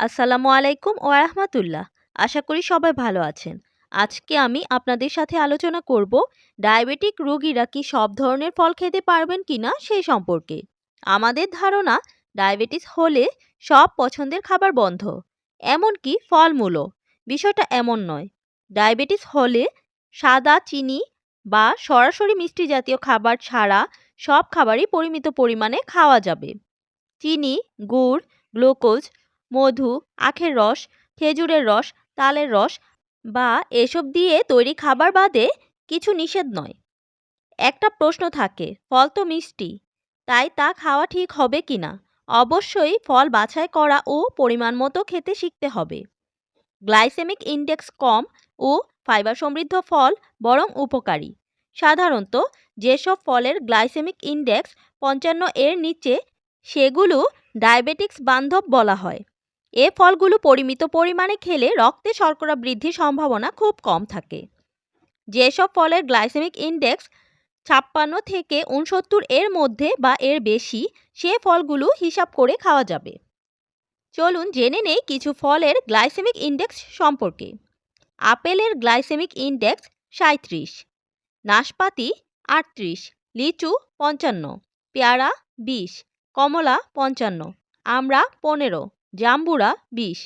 আসসালামু আলাইকুম ও রাহমাতুল্লাহ। আশা করি সবাই ভালো আছেন। আজকে আমি আপনাদের সাথে আলোচনা করব, ডায়াবেটিক রোগীরা কি সব ধরনের ফল খেতে পারবেন কিনা সেই সম্পর্কে। আমাদের ধারণা, ডায়াবেটিস হলে সব পছন্দের খাবার বন্ধ, এমনকি ফলমূলও। বিষয়টা এমন নয়, ডায়াবেটিস হলে সাদা চিনি বা সরাসরি মিষ্টি জাতীয় খাবার ছাড়া সব খাবারই পরিমিত পরিমাণে খাওয়া যাবে। চিনি, গুড়, গ্লুকোজ, মধু, আখের রস, খেজুরের রস, তালের রস বা এসব দিয়ে তৈরি খাবার বাদে কিছু নিষেধ নয়। একটা প্রশ্ন থাকে, ফল তো মিষ্টি, তাই তা খাওয়া ঠিক হবে কি না? অবশ্যই ফল বাছাই করা ও পরিমাণ মতো খেতে শিখতে হবে। গ্লাইসেমিক ইন্ডেক্স কম ও ফাইবার সমৃদ্ধ ফল বরং উপকারী। সাধারণত যেসব ফলের গ্লাইসেমিক ইন্ডেক্স পঞ্চান্ন এর নিচে সেগুলো ডায়াবেটিক্স বান্ধব বলা হয়। এ ফলগুলো পরিমিত পরিমাণে খেলে রক্তে শর্করা বৃদ্ধির সম্ভাবনা খুব কম থাকে। যেসব ফলের গ্লাইসেমিক ইন্ডেক্স ছাপ্পান্ন থেকে উনসত্তর এর মধ্যে বা এর বেশি, সে ফলগুলো হিসাব করে খাওয়া যাবে। চলুন জেনে নেই কিছু ফলের গ্লাইসেমিক ইন্ডেক্স সম্পর্কে। আপেলের গ্লাইসেমিক ইন্ডেক্স সাঁত্রিশ নাশপাতি আটত্রিশ, লিচু পঞ্চান্ন, পেয়ারা বিশ কমলা পঞ্চান্ন, আমরা পনেরো, জাম্বুরা বিশ,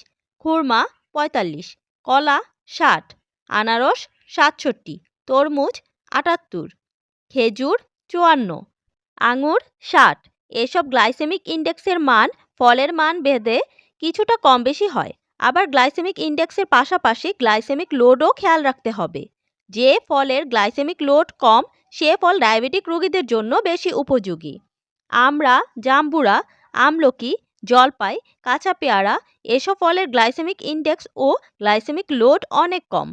খুরমা পঁয়তাল্লিশ, কলা ষাট, আনারস সাতষট্টি, তরমুজ আটাত্তর, খেজুর চুয়ান্ন, আঙুর ষাট। এসব গ্লাইসেমিক ইন্ডেক্সের মান, ফলের মান ভেদে কিছুটা কম বেশি হয়। আবার গ্লাইসেমিক ইন্ডেক্সের পাশাপাশি গ্লাইসেমিক লোডও খেয়াল রাখতে হবে। যে ফলের গ্লাইসেমিক লোড কম, সে ফল ডায়াবেটিক রোগীদের জন্য বেশি উপযোগী। আমড়া জাম্বুরা, আমলকি, জলপাই, কাঁচা পেয়ারা এসব ফলের গ্লাইসেমিক ইন্ডেক্স ও গ্লাইসেমিক লোড অনেক কম।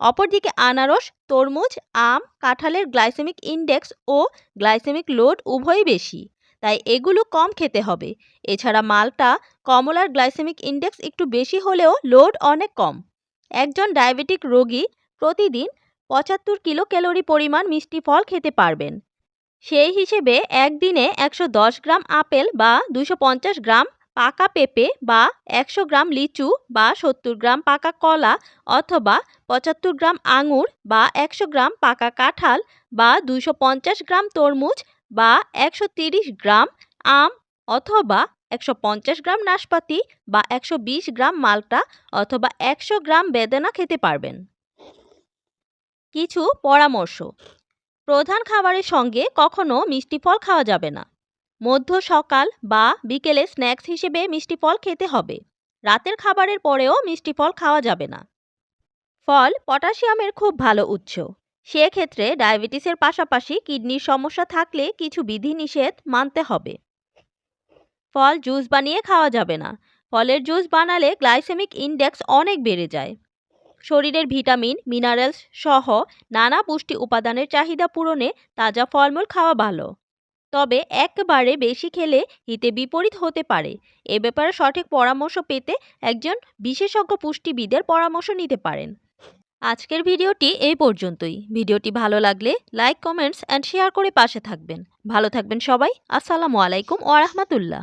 অপরদিকে আনারস, তরমুজ, আম, কাঁঠালের গ্লাইসেমিক ইন্ডেক্স ও গ্লাইসেমিক লোড উভয়ই বেশি, তাই এগুলো কম খেতে হবে। এছাড়া মালটা কমলার গ্লাইসেমিক ইন্ডেক্স একটু বেশি হলেও লোড অনেক কম। একজন ডায়াবেটিক রোগী প্রতিদিন পঁচাত্তর কিলো ক্যালোরি পরিমাণ মিষ্টি ফল খেতে পারবেন। সেই হিসেবে একদিনে একশো দশ গ্রাম আপেল বা দুশো গ্রাম পাকা পেঁপে বা একশো গ্রাম লিচু বা সত্তর গ্রাম পাকা কলা অথবা পঁচাত্তর গ্রাম আঙুর বা একশো গ্রাম পাকা কাঁঠাল বা দুশো গ্রাম তরমুজ বা একশো গ্রাম আম অথবা একশো পঞ্চাশ গ্রাম নাশপাতি বা একশো বিশ গ্রাম মালটা অথবা একশো গ্রাম বেদানা খেতে পারবেন। কিছু পরামর্শ প্রধান খাবারের সঙ্গে কখনো মিষ্টি ফল খাওয়া যাবে না। মধ্য সকাল বা বিকেলে স্ন্যাক্স হিসেবে মিষ্টি ফল খেতে হবে। রাতের খাবারের পরেও মিষ্টি ফল খাওয়া যাবে না। ফল পটাশিয়ামের খুব ভালো উৎস। সেক্ষেত্রে ডায়াবেটিসের পাশাপাশি কিডনির সমস্যা থাকলে কিছু বিধিনিষেধ মানতে হবে। ফল জুস বানিয়ে খাওয়া যাবে না। ফলের জুস বানালে গ্লাইসেমিক ইন্ডেক্স অনেক বেড়ে যায়। শরীরের ভিটামিন, মিনারেলস সহ নানা পুষ্টি উপাদানের চাহিদা পূরণে তাজা ফলমূল খাওয়া ভালো। তবে একবারে বেশি খেলে হিতে বিপরীত হতে পারে। এ ব্যাপারে সঠিক পরামর্শ পেতে একজন বিশেষজ্ঞ পুষ্টিবিদের পরামর্শ নিতে পারেন। আজকের ভিডিওটি এই পর্যন্তই। ভিডিওটি ভালো লাগলে লাইক, কমেন্টস অ্যান্ড শেয়ার করে পাশে থাকবেন। ভালো থাকবেন সবাই। আসসালামু আলাইকুম ওয়া রাহমাতুল্লাহ।